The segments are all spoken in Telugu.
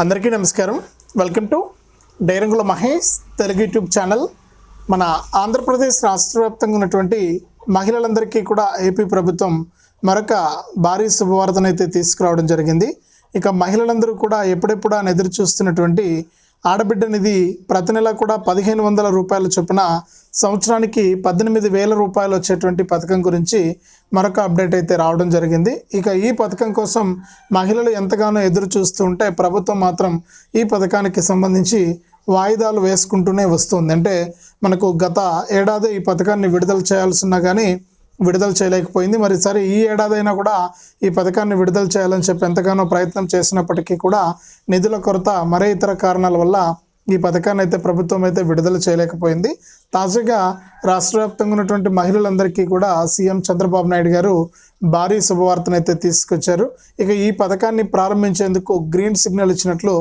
అందరికీ నమస్కారం. వెల్కమ్ టు డైరంగుల మహేష్ తెలుగు యూట్యూబ్ ఛానల్. మన ఆంధ్రప్రదేశ్ రాష్ట్ర వ్యాప్తంగా ఉన్నటువంటి మహిళలందరికీ కూడా ఏపీ ప్రభుత్వం మరొక భారీ శుభవార్తను అయితే తీసుకురావడం జరిగింది. ఇక మహిళలందరూ కూడా ఎప్పుడెప్పుడు అని ఎదురు చూస్తున్నటువంటి ఆడబిడ్డ నిధి ప్రతి నెల కూడా పదిహేను వందల రూపాయల చొప్పున సంవత్సరానికి పద్దెనిమిది వేల రూపాయలు వచ్చేటువంటి పథకం గురించి మరొక అప్డేట్ అయితే రావడం జరిగింది. ఇక ఈ పథకం కోసం మహిళలు ఎంతగానో ఎదురు చూస్తుంటే ప్రభుత్వం మాత్రం ఈ పథకానికి సంబంధించి వాయిదాలు వేసుకుంటూనే వస్తుంది. అంటే మనకు గత ఏడాది ఈ పథకాన్ని విడుదల చేయాల్సిన కానీ విడుదల చేయలేకపోయింది. మరి సరే ఈ ఏడాదైనా కూడా ఈ పథకాన్ని విడుదల చేయాలని చెప్పి ఎంతగానో ప్రయత్నం చేసినప్పటికీ కూడా నిధుల కొరత మరే ఇతర కారణాల వల్ల ఈ పథకాన్ని అయితే ప్రభుత్వం అయితే విడుదల చేయలేకపోయింది. తాజాగా రాష్ట్ర వ్యాప్తంగా ఉన్నటువంటి మహిళలందరికీ కూడా సీఎం చంద్రబాబు నాయుడు గారు భారీ శుభవార్తను అయితే తీసుకొచ్చారు. ఇక ఈ పథకాన్ని ప్రారంభించేందుకు గ్రీన్ సిగ్నల్ ఇచ్చినట్లు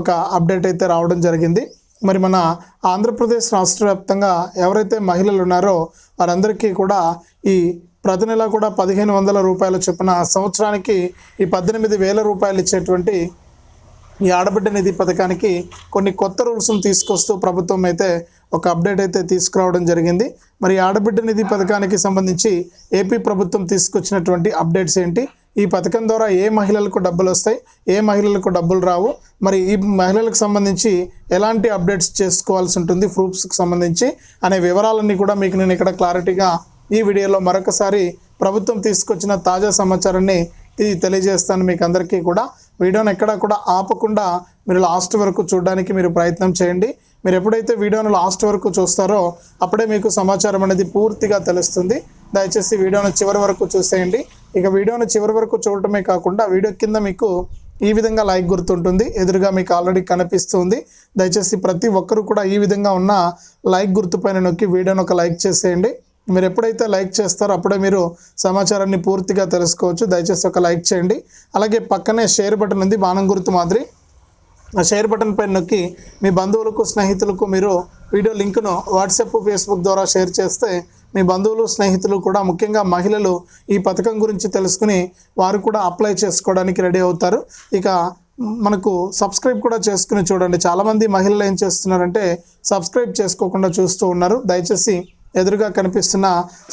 ఒక అప్డేట్ అయితే రావడం జరిగింది. మరి మన ఆంధ్రప్రదేశ్ రాష్ట్ర వ్యాప్తంగా ఎవరైతే మహిళలు ఉన్నారో వారందరికీ కూడా ఈ ప్రతి నెల కూడా పదిహేను వందల రూపాయల చొప్పున సంవత్సరానికి ఈ పద్దెనిమిది వేల రూపాయలు ఇచ్చేటువంటి ఈ ఆడబిడ్డ నిధి పథకానికి కొన్ని కొత్త రూల్స్ను తీసుకొస్తూ ప్రభుత్వం అయితే ఒక అప్డేట్ అయితే తీసుకురావడం జరిగింది. మరి ఆడబిడ్డ నిధి పథకానికి సంబంధించి ఏపీ ప్రభుత్వం తీసుకొచ్చినటువంటి అప్డేట్స్ ఏంటి? ఈ పథకం ద్వారా ఏ మహిళలకు డబ్బులు వస్తాయి? ఏ మహిళలకు డబ్బులు రావు? మరి ఈ మహిళలకు సంబంధించి ఎలాంటి అప్డేట్స్ చేసుకోవాల్సి ఉంటుంది? ప్రూఫ్స్కి సంబంధించి అనే వివరాలన్నీ కూడా మీకు నేను ఇక్కడ క్లారిటీగా ఈ వీడియోలో మరొకసారి ప్రభుత్వం తీసుకొచ్చిన తాజా సమాచారాన్ని తెలియజేస్తాను మీకు అందరికీ కూడా. వీడియోని ఎక్కడా కూడా ఆపకుండా మీరు లాస్ట్ వరకు చూడడానికి మీరు ప్రయత్నం చేయండి. మీరు ఎప్పుడైతే వీడియోను లాస్ట్ వరకు చూస్తారో అప్పుడే మీకు సమాచారం అనేది పూర్తిగా తెలుస్తుంది. దయచేసి వీడియోను చివరి వరకు చూసేయండి. ఇక వీడియోను చివరి వరకు చూడటమే కాకుండా వీడియో కింద మీకు ఈ విధంగా లైక్ గుర్తుంటుంది. ఎదురుగా మీకు ఆల్రెడీ కనిపిస్తుంది. దయచేసి ప్రతి ఒక్కరు కూడా ఈ విధంగా ఉన్న లైక్ గుర్తుపైన నొక్కి వీడియోను ఒక లైక్ చేసేయండి. మీరు ఎప్పుడైతే లైక్ చేస్తారో అప్పుడే మీరు సమాచారాన్ని పూర్తిగా తెలుసుకోవచ్చు. దయచేసి ఒక లైక్ చేయండి. అలాగే పక్కనే షేర్ బటన్ ఉంది బాణం గుర్తు మాదిరి. ఆ షేర్ బటన్ పైన నొక్కి మీ బంధువులకు స్నేహితులకు మీరు వీడియో లింక్ను వాట్సాప్ ఫేస్బుక్ ద్వారా షేర్ చేస్తే మీ బంధువులు స్నేహితులు కూడా ముఖ్యంగా మహిళలు ఈ పథకం గురించి తెలుసుకుని వారు కూడా అప్లై చేసుకోవడానికి రెడీ అవుతారు. ఇక మనకు సబ్స్క్రైబ్ కూడా చేసుకుని చూడండి. చాలామంది మహిళలు ఏం చేస్తున్నారంటే సబ్స్క్రైబ్ చేసుకోకుండా చూస్తూ ఉన్నారు. దయచేసి ఎదురుగా కనిపిస్తున్న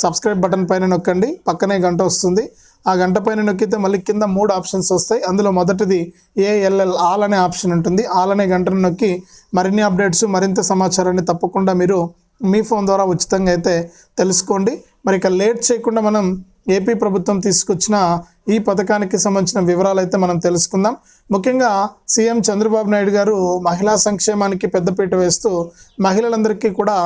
సబ్స్క్రైబ్ బటన్ పైన నొక్కండి. పక్కనే గంట వస్తుంది. ఆ గంట పైన నొక్కితే మళ్ళీ కింద మూడు ఆప్షన్స్ వస్తాయి. అందులో మొదటిది ఏఎల్ఎల్ ఆల్ అనే ఆప్షన్ ఉంటుంది. ఆల్ అనే గంటను నొక్కి మరిన్ని అప్డేట్స్ మరింత సమాచారాన్ని తప్పకుండా మీరు మీ ఫోన్ ద్వారా ఉచితంగా అయితే తెలుసుకోండి. మరి ఇక లేట్ చేయకుండా మనం ఏపీ ప్రభుత్వం తీసుకొచ్చిన ఈ పథకానికి సంబంధించిన వివరాలు అయితే మనం తెలుసుకుందాం. ముఖ్యంగా సీఎం చంద్రబాబు నాయుడు గారు మహిళా సంక్షేమానికి పెద్దపీట వేస్తూ మహిళలందరికీ కూడా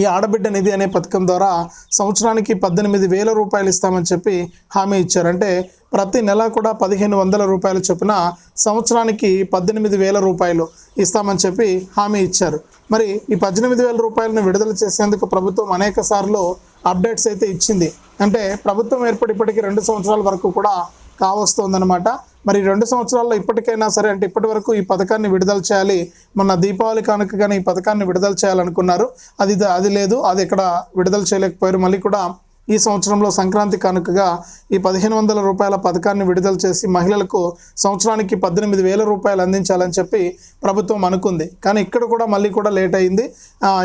ఈ ఆడబిడ్డ నిధి అనే పథకం ద్వారా సంవత్సరానికి పద్దెనిమిది వేల రూపాయలు ఇస్తామని చెప్పి హామీ ఇచ్చారు. అంటే ప్రతి నెల కూడా పదిహేను వందల రూపాయలు చొప్పున సంవత్సరానికి పద్దెనిమిది వేల రూపాయలు ఇస్తామని చెప్పి హామీ ఇచ్చారు. మరి ఈ పద్దెనిమిది వేల రూపాయలను విడుదల చేసేందుకు ప్రభుత్వం అనేక సార్లు అప్డేట్స్ అయితే ఇచ్చింది. అంటే ప్రభుత్వం ఏర్పడి ఇప్పటికీ రెండు సంవత్సరాల వరకు కూడా కావస్తోందనమాట మరి రెండు సంవత్సరాల్లో ఇప్పటికైనా సరే అంటే ఇప్పటి వరకు ఈ పథకాన్ని విడుదల చేయాలి. మొన్న దీపావళి కానుకగానే ఈ పథకాన్ని విడుదల చేయాలనుకున్నారు. అది అది లేదు అది ఇక్కడ విడుదల చేయలేకపోయారు. మళ్ళీ కూడా ఈ సంవత్సరంలో సంక్రాంతి కానుకగా ఈ పదిహేను వందల రూపాయల పథకాన్ని విడుదల చేసి మహిళలకు సంవత్సరానికి పద్దెనిమిది వేల రూపాయలు అందించాలని చెప్పి ప్రభుత్వం అనుకుంది. కానీ ఇక్కడ కూడా మళ్ళీ కూడా లేట్ అయింది.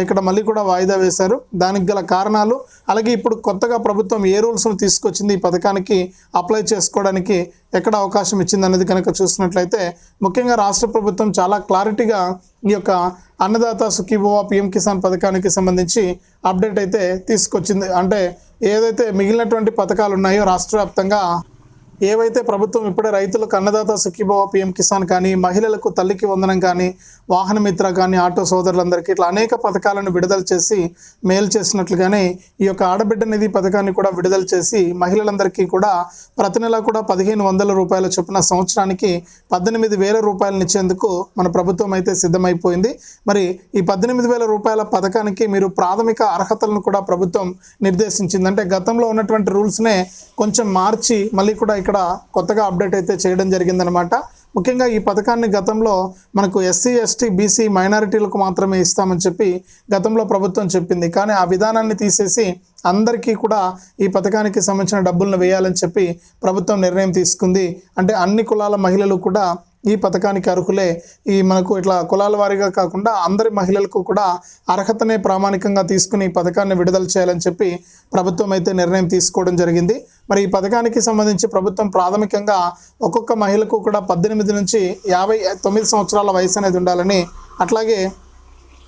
ఇక్కడ మళ్ళీ కూడా వాయిదా వేశారు. దానికి గల కారణాలు అలాగే ఇప్పుడు కొత్తగా ప్రభుత్వం ఏ రూల్స్ను తీసుకొచ్చింది ఈ పథకానికి అప్లై చేసుకోవడానికి ఎక్కడ అవకాశం ఇచ్చింది అనేది కనుక చూసినట్లయితే ముఖ్యంగా రాష్ట్ర ప్రభుత్వం చాలా క్లారిటీగా ఈ యొక్క అన్నదాత సుఖీభవ పిఎం కిసాన్ పథకానికి సంబంధించి అప్డేట్ అయితే తీసుకొచ్చింది. అంటే ఏదైతే మిగిలినటువంటి పథకాలు ఉన్నాయో రాష్ట్ర వ్యాప్తంగా ఏవైతే ప్రభుత్వం ఇప్పుడే రైతులకు అన్నదాత సుఖీభవ పిఎం కిసాన్ కానీ మహిళలకు తల్లికి వందనం కానీ వాహనమిత్ర కానీ ఆటో సోదరులందరికీ ఇట్లా అనేక పథకాలను విడుదల చేసి మేలు చేసినట్లుగానే ఈ యొక్క ఆడబిడ్డ నిధి పథకాన్ని కూడా విడుదల చేసి మహిళలందరికీ కూడా ప్రతి నెల కూడా పదిహేను వందల రూపాయల చొప్పున సంవత్సరానికి పద్దెనిమిది వేల రూపాయలను ఇచ్చేందుకు మన ప్రభుత్వం అయితే సిద్ధమైపోయింది. మరి ఈ పద్దెనిమిది వేల రూపాయల పథకానికి మీరు ప్రాథమిక అర్హతలను కూడా ప్రభుత్వం నిర్దేశించింది. అంటే గతంలో ఉన్నటువంటి రూల్స్నే కొంచెం మార్చి మళ్ళీ కూడా ఇక్కడ కొత్తగా అప్డేట్ అయితే చేయడం జరిగిందనమాట ముఖ్యంగా ఈ పథకాన్ని గతంలో మనకు ఎస్సీ ఎస్టీ బీసీ మైనారిటీలకు మాత్రమే ఇస్తామని చెప్పి గతంలో ప్రభుత్వం చెప్పింది. కానీ ఆ విధానాన్ని తీసేసి అందరికీ కూడా ఈ పథకానికి సంబంధించిన డబ్బులను వేయాలని చెప్పి ప్రభుత్వం నిర్ణయం తీసుకుంది. అంటే అన్ని కులాల మహిళలు కూడా ఈ పథకానికి అర్హులే. ఈ మనకు ఇట్లా కులాల వారీగా కాకుండా అందరి మహిళలకు కూడా అర్హతనే ప్రామాణికంగా తీసుకుని ఈ పథకాన్ని విడుదల చేయాలని చెప్పి ప్రభుత్వం అయితే నిర్ణయం తీసుకోవడం జరిగింది. మరి ఈ పథకానికి సంబంధించి ప్రభుత్వం ప్రాథమికంగా ఒక్కొక్క మహిళకు కూడా పద్దెనిమిది నుంచి యాభై తొమ్మిది సంవత్సరాల వయసు అనేది ఉండాలని అట్లాగే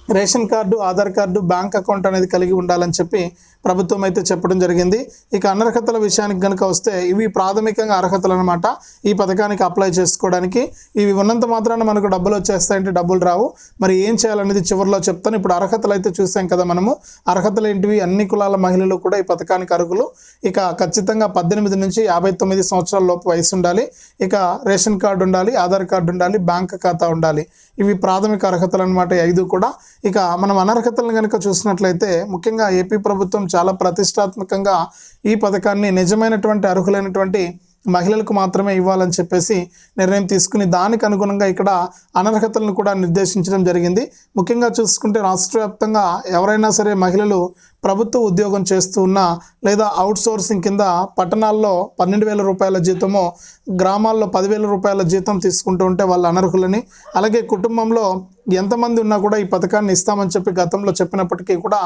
ration card Aadhaar card bank account అనేది కలిగి ఉండాలని చెప్పి ప్రభుత్వం అయితే చెప్పడం జరిగింది. ఇక అనర్హతల విషయానికి కనుక వస్తే ఇవి ప్రాథమికంగా అర్హతలు అనమాట ఈ పథకానికి అప్లై చేసుకోవడానికి ఇవి ఉన్నంత మాత్రాన మనకు డబ్బులు వచ్చేస్తాయంటే డబ్బులు రావు. మరి ఏం చేయాలనేది చివరిలో చెప్తాను. ఇప్పుడు అర్హతలు అయితే చూసాం కదా మనము. అర్హతలు ఏంటివి? అన్ని కులాల మహిళలు కూడా ఈ పథకానికి అర్హులు. ఇక ఖచ్చితంగా పద్దెనిమిది నుంచి యాభై తొమ్మిది సంవత్సరాల లోపు వయసు ఉండాలి. ఇక రేషన్ కార్డు ఉండాలి ఆధార్ కార్డు ఉండాలి బ్యాంక్ ఖాతా ఉండాలి. ఇవి ప్రాథమిక అర్హతలు అనమాట ఐదు కూడా. ఇక మనం అనర్హతలను కనుక చూసినట్లయితే ముఖ్యంగా ఏపీ ప్రభుత్వం చాలా ప్రతిష్టాత్మకంగా ఈ పథకాన్ని నిజమైనటువంటి అర్హులైనటువంటి మహిళలకు మాత్రమే ఇవ్వాలని చెప్పేసి నిర్ణయం తీసుకుని దానికి అనుగుణంగా ఇక్కడ అనర్హతలను కూడా నిర్దేశించడం జరిగింది. ముఖ్యంగా చూసుకుంటే రాష్ట్ర వ్యాప్తంగా ఎవరైనా సరే మహిళలు ప్రభుత్వ ఉద్యోగం చేస్తూ ఉన్నా లేదా అవుట్ సోర్సింగ్ కింద పట్టణాల్లో పన్నెండు వేల రూపాయల జీతము గ్రామాల్లో పదివేల రూపాయల జీతం తీసుకుంటూ ఉంటే వాళ్ళు అనర్హులని అలాగే కుటుంబంలో ఎంతమంది ఉన్నా కూడా ఈ పథకాన్ని ఇస్తామని చెప్పి గతంలో చెప్పినప్పటికీ కూడా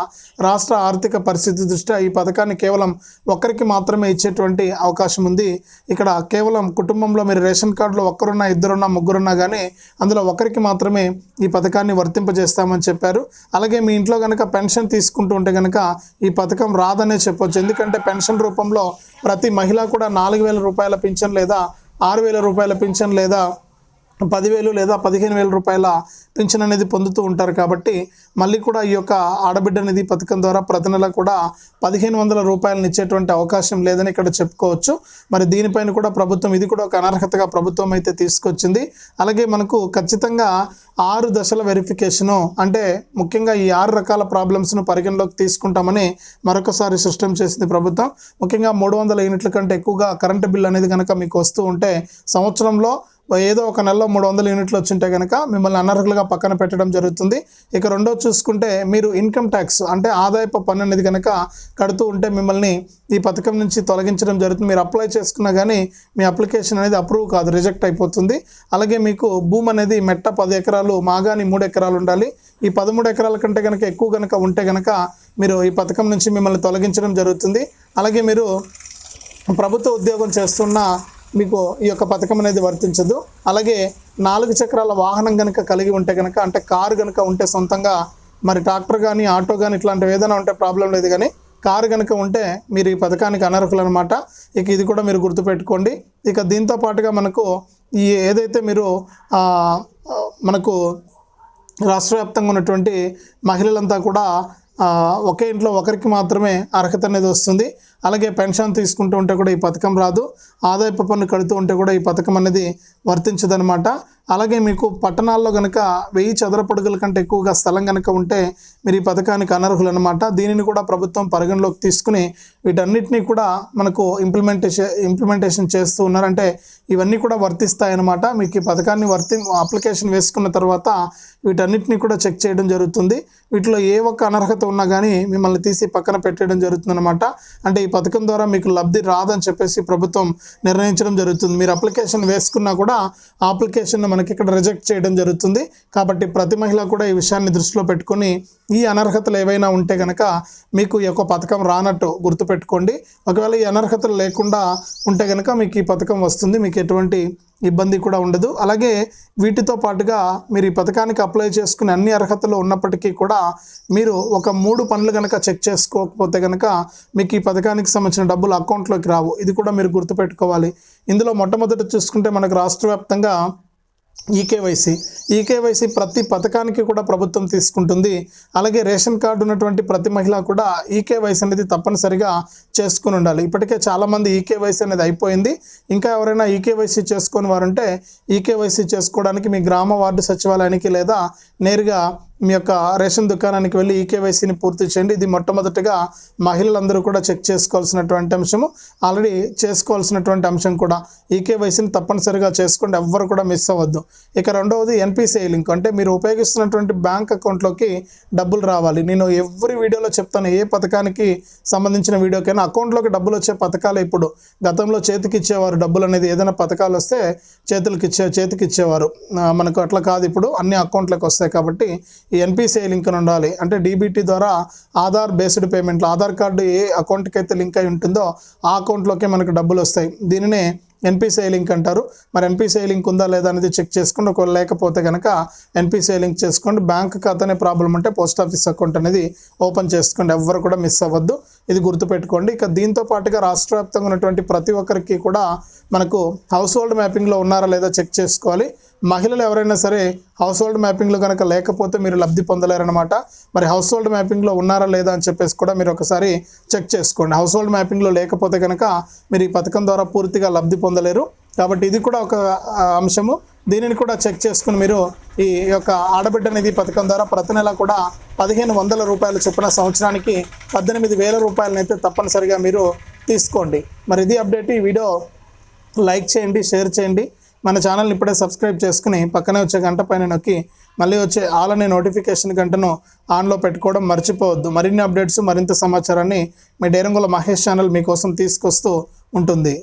రాష్ట్ర ఆర్థిక పరిస్థితి దృష్ట్యా ఈ పథకాన్ని కేవలం ఒక్కరికి మాత్రమే ఇచ్చేటువంటి అవకాశం ఉంది. ఇక్కడ కేవలం కుటుంబంలో మీరు రేషన్ కార్డులో ఒక్కరున్నా ఇద్దరున్నా ముగ్గురున్నా కానీ అందులో ఒకరికి మాత్రమే ఈ పథకాన్ని వర్తింపజేస్తామని చెప్పారు. అలాగే మీ ఇంట్లో కనుక పెన్షన్ తీసుకుంటూ ఉంటే కనుక ఈ పథకం రాదనే చెప్పొచ్చు. ఎందుకంటే పెన్షన్ రూపంలో ప్రతి మహిళ కూడా నాలుగు వేల రూపాయల పింఛన్ లేదా ఆరు వేల రూపాయల పింఛన్ లేదా పదివేలు లేదా పదిహేను వేల రూపాయల పింఛన్ అనేది పొందుతూ ఉంటారు కాబట్టి మళ్ళీ కూడా ఈ యొక్క ఆడబిడ్డ నిధి పథకం ద్వారా ప్రతి నెల కూడా పదిహేను వందల రూపాయలను ఇచ్చేటువంటి అవకాశం లేదని ఇక్కడ చెప్పుకోవచ్చు. మరి దీనిపైన కూడా ప్రభుత్వం ఇది కూడా ఒక అనర్హతగా ప్రభుత్వం అయితే తీసుకొచ్చింది. అలాగే మనకు ఖచ్చితంగా ఆరు దశల వెరిఫికేషను అంటే ముఖ్యంగా ఈ ఆరు రకాల ప్రాబ్లమ్స్ను పరిగణలోకి తీసుకుంటామని మరొకసారి సిస్టమ్ చేసింది ప్రభుత్వం. ముఖ్యంగా మూడు వందల యూనిట్ల కంటే ఎక్కువగా కరెంటు బిల్ అనేది కనుక మీకు వస్తూ ఉంటే సంవత్సరంలో ఏదో ఒక నెలలో మూడు వందల యూనిట్లు వచ్చింటే కనుక మిమ్మల్ని అనర్హులుగా పక్కన పెట్టడం జరుగుతుంది. ఇక రెండో చూసుకుంటే మీరు ఇన్కమ్ ట్యాక్స్ అంటే ఆదాయపు పన్ను అనేది కనుక కడుతూ ఉంటే మిమ్మల్ని ఈ పథకం నుంచి తొలగించడం జరుగుతుంది. మీరు అప్లై చేసుకున్నా కానీ మీ అప్లికేషన్ అనేది అప్రూవ్ కాదు రిజెక్ట్ అయిపోతుంది. అలాగే మీకు భూమి అనేది మెట్ట పది ఎకరాలు మాగాని మూడు ఎకరాలు ఉండాలి. ఈ పదమూడు ఎకరాల కంటే కనుక ఎక్కువ కనుక ఉంటే కనుక మీరు ఈ పథకం నుంచి మిమ్మల్ని తొలగించడం జరుగుతుంది. అలాగే మీరు ప్రభుత్వ ఉద్యోగం చేస్తున్న మీకు ఈ యొక్క పథకం అనేది వర్తించదు. అలాగే నాలుగు చక్రాల వాహనం కనుక కలిగి ఉంటే కనుక అంటే కారు కనుక ఉంటే సొంతంగా మరి ట్రాక్టర్ కానీ ఆటో కానీ ఇట్లాంటివి ఏదైనా ఉంటే ప్రాబ్లం లేదు కానీ కారు కనుక ఉంటే మీరు ఈ పథకానికి అనర్హులు అనమాట ఇక ఇది కూడా మీరు గుర్తుపెట్టుకోండి. ఇక దీంతో పాటుగా మనకు ఈ ఏదైతే మీరు మనకు రాష్ట్ర వ్యాప్తంగా ఉన్నటువంటి మహిళలంతా కూడా ఒకే ఇంట్లో ఒకరికి మాత్రమే అర్హత అనేది వస్తుంది. అలాగే పెన్షన్ తీసుకుంటూ ఉంటే కూడా ఈ పథకం రాదు. ఆదాయపు పన్ను కడుతూ ఉంటే కూడా ఈ పథకం అనేది వర్తించదనమాట అలాగే మీకు పట్టణాల్లో కనుక వెయ్యి చదరపడుగుల కంటే ఎక్కువగా స్థలం కనుక ఉంటే మీరు ఈ పథకానికి అనర్హులు అనమాట దీనిని కూడా ప్రభుత్వం పరిగణలోకి తీసుకుని వీటన్నిటినీ కూడా మనకు ఇంప్లిమెంటేషన్ ఇంప్లిమెంటేషన్ చేస్తూ ఉన్నారంటే ఇవన్నీ కూడా వర్తిస్తాయన్నమాట. మీకు ఈ పథకాన్ని వర్తి అప్లికేషన్ వేసుకున్న తర్వాత వీటన్నిటిని కూడా చెక్ చేయడం జరుగుతుంది. వీటిలో ఏ ఒక్క అనర్హత ఉన్నా కానీ మిమ్మల్ని తీసి పక్కన పెట్టడం జరుగుతుందన్నమాట. అంటే ఈ పథకం ద్వారా మీకు లబ్ధి రాదని చెప్పేసి ప్రభుత్వం నిర్ణయించడం జరుగుతుంది. మీరు అప్లికేషన్ వేసుకున్నా కూడా ఆ అప్లికేషన్ మనకి ఇక్కడ రిజెక్ట్ చేయడం జరుగుతుంది. కాబట్టి ప్రతి మహిళ కూడా ఈ విషయాన్ని దృష్టిలో పెట్టుకొని ఈ అనర్హతలు ఏవైనా ఉంటే కనుక మీకు ఈ యొక్క పథకం రానట్టు గుర్తుపెట్టుకోండి. ఒకవేళ ఈ అనర్హతలు లేకుండా ఉంటే కనుక మీకు ఈ పథకం వస్తుంది. మీకు ఎటువంటి ఇబ్బంది కూడా ఉండదు. అలాగే వీటితో పాటుగా మీరు ఈ పథకానికి అప్లై చేసుకునే అన్ని అర్హతలు ఉన్నప్పటికీ కూడా మీరు ఒక మూడు పనులు కనుక చెక్ చేసుకోకపోతే కనుక మీకు ఈ పథకానికి సంబంధించిన డబ్బులు అకౌంట్లోకి రావు. ఇది కూడా మీరు గుర్తుపెట్టుకోవాలి. ఇందులో మొట్టమొదట చూసుకుంటే మనకు రాష్ట్ర వ్యాప్తంగా ఈకేవైసీ ఈకేవైసీ ప్రతి పథకానికి కూడా ప్రభుత్వం తీసుకుంటుంది. అలాగే రేషన్ కార్డు ఉన్నటువంటి ప్రతి మహిళ కూడా ఈకేవైసీ అనేది తప్పనిసరిగా చేసుకుని ఉండాలి. ఇప్పటికే చాలామంది ఈకేవైసీ అనేది అయిపోయింది. ఇంకా ఎవరైనా ఈకేవైసీ చేసుకుని వారుంటే ఈకేవైసీ చేసుకోవడానికి మీ గ్రామ వార్డు సచివాలయానికి లేదా నేరుగా మీ యొక్క రేషన్ దుకాణానికి వెళ్ళి ఈకేవైసీని పూర్తి చేయండి. ఇది మొట్టమొదటిగా మహిళలందరూ కూడా చెక్ చేసుకోవాల్సినటువంటి అంశము. ఆల్రెడీ చేసుకోవాల్సినటువంటి అంశం కూడా ఈకేవైసీని తప్పనిసరిగా చేసుకోండి. ఎవ్వరు కూడా మిస్ అవ్వద్దు. ఇక రెండవది ఎన్పిసిఐ లింక్. అంటే మీరు ఉపయోగిస్తున్నటువంటి బ్యాంక్ అకౌంట్లోకి డబ్బులు రావాలి. నేను ఎవరి వీడియోలో చెప్తాను. ఏ పథకానికి సంబంధించిన వీడియోకైనా అకౌంట్లోకి డబ్బులు వచ్చే పథకాలు ఇప్పుడు. గతంలో చేతికి ఇచ్చేవారు డబ్బులు అనేది ఏదైనా పథకాలు వస్తే చేతులకి ఇచ్చే చేతికి ఇచ్చేవారు. మనకు అట్లా కాదు. ఇప్పుడు అన్ని అకౌంట్లకు వస్తాయి కాబట్టి ఈ ఎన్పిసిఐ లింక్ అని ఉండాలి. అంటే డీబీటీ ద్వారా ఆధార్ బేస్డ్ పేమెంట్లు ఆధార్ కార్డు ఏ అకౌంట్కి అయితే లింక్ అయి ఉంటుందో ఆ అకౌంట్లోకే మనకు డబ్బులు వస్తాయి. దీనినే ఎన్పిసిఐ లింక్ అంటారు. మరి ఎన్పిసిఐ లింక్ ఉందా లేదా అనేది చెక్ చేసుకోండి ఒకవేళ లేకపోతే కనుక ఎన్పిసిఐ లింక్ చేసుకోండి. బ్యాంక్ ఖాతానే ప్రాబ్లం ఉంటే పోస్ట్ ఆఫీస్ అకౌంట్ అనేది ఓపెన్ చేసుకోండి. ఎవ్వరు కూడా మిస్ అవ్వద్దు. ఇది గుర్తుపెట్టుకోండి. ఇక దీంతో పాటుగా రాష్ట్ర వ్యాప్తంగా ఉన్నటువంటి ప్రతి ఒక్కరికి కూడా మనకు హౌస్ హోల్డ్ మ్యాపింగ్లో ఉన్నారా లేదా చెక్ చేసుకోవాలి. మహిళలు ఎవరైనా సరే హౌస్ హోల్డ్ మ్యాపింగ్లో కనుక లేకపోతే మీరు లబ్ధి పొందలేరనమాట మరి హౌస్ హోల్డ్ మ్యాపింగ్లో ఉన్నారా లేదా అని చెప్పేసి కూడా మీరు ఒకసారి చెక్ చేసుకోండి. హౌస్ హోల్డ్ మ్యాపింగ్లో లేకపోతే కనుక మీరు ఈ పథకం ద్వారా పూర్తిగా లబ్ధి పొందలేరు. కాబట్టి ఇది కూడా ఒక అంశము. దీనిని కూడా చెక్ చేసుకుని మీరు ఈ యొక్క ఆడబిడ్డ నిధి పథకం ద్వారా ప్రతి నెల కూడా పదిహేను వందల రూపాయలు చొప్పున సంవత్సరానికి పద్దెనిమిది వేల రూపాయలనైతే తప్పనిసరిగా మీరు తీసుకోండి. మరి ఇది అప్డేట్. ఈ వీడియో లైక్ చేయండి షేర్ చేయండి. మన ఛానల్ని ఇప్పుడే సబ్స్క్రైబ్ చేసుకుని పక్కనే వచ్చే గంట పైన నొక్కి మళ్ళీ వచ్చే ఆల్ అనే నోటిఫికేషన్ గంటను ఆన్లో పెట్టుకోవడం మర్చిపోవద్దు. మరిన్ని అప్డేట్స్ మరింత సమాచారాన్ని మీ డేరంగుల మహేష్ ఛానల్ మీకోసం తీసుకొస్తూ ఉంటుంది.